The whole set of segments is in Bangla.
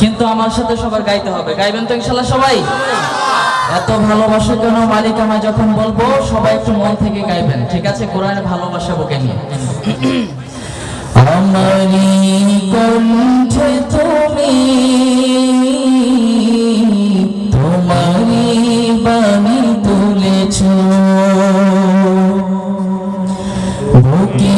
কিন্তু আমার সাথে সবার গাইতে হবে। গাইবেন তো ইনশাল্লাহ সবাই? এত ভালোবাসা কেন মালিক আমায় যখন বলব, সবাই একটু মন থেকে গাইবেন, ঠিক আছে? কোরআনে ভালোবাসা বুকে নিয়ে। আমারি কণ্ঠে তুমি তোমারি বাণী তুলেছ। বুকের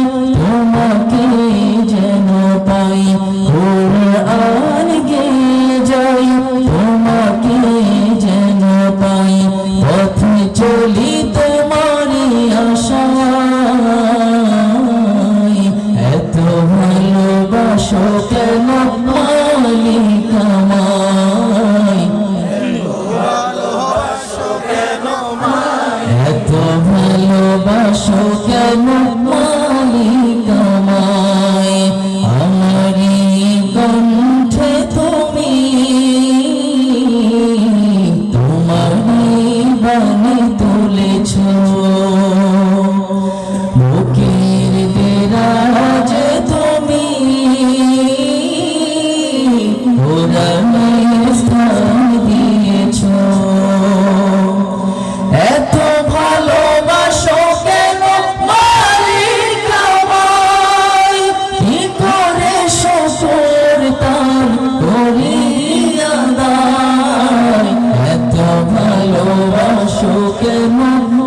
কেন